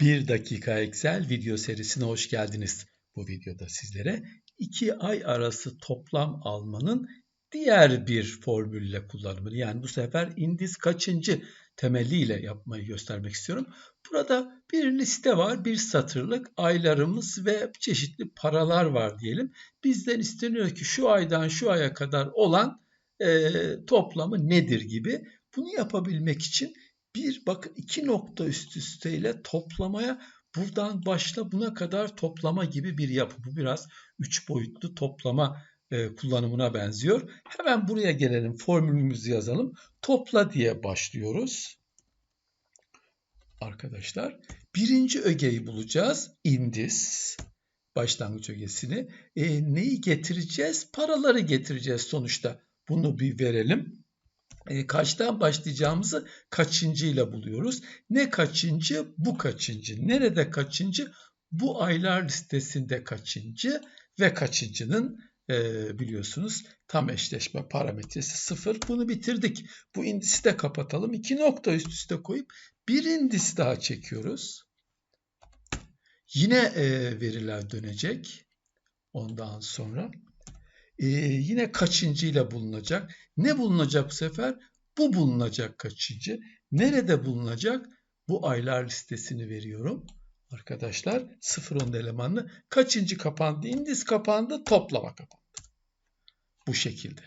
1 dakika Excel video serisine hoş geldiniz. Bu videoda sizlere 2 ay arası toplam almanın diğer bir formülle kullanımını yani bu sefer indiz kaçıncı temeliyle yapmayı göstermek istiyorum. Burada bir liste var, bir satırlık aylarımız ve çeşitli paralar var diyelim. Bizden isteniyor ki şu aydan şu aya kadar olan e, toplamı nedir gibi. Bunu yapabilmek için bir bakın iki nokta üst üsteyle toplamaya buradan başla buna kadar toplama gibi bir yapı. Bu biraz üç boyutlu toplama e, kullanımına benziyor. Hemen buraya gelelim formülümüzü yazalım. Topla diye başlıyoruz. Arkadaşlar birinci ögeyi bulacağız. Indis başlangıç ögesini. E, neyi getireceğiz? Paraları getireceğiz sonuçta. Bunu bir verelim e, kaçtan başlayacağımızı kaçıncıyla buluyoruz. Ne kaçıncı? Bu kaçıncı. Nerede kaçıncı? Bu aylar listesinde kaçıncı ve kaçıncının e, biliyorsunuz tam eşleşme parametresi sıfır. Bunu bitirdik. Bu indisi de kapatalım. İki nokta üst üste koyup bir indis daha çekiyoruz. Yine e, veriler dönecek. Ondan sonra e, yine kaçıncıyla bulunacak. Ne bulunacak bu sefer? Bu bulunacak kaçıncı. Nerede bulunacak? Bu aylar listesini veriyorum. Arkadaşlar 0-10 elemanlı kaçıncı kapandı? İndis kapandı, toplama kapandı. Bu şekilde.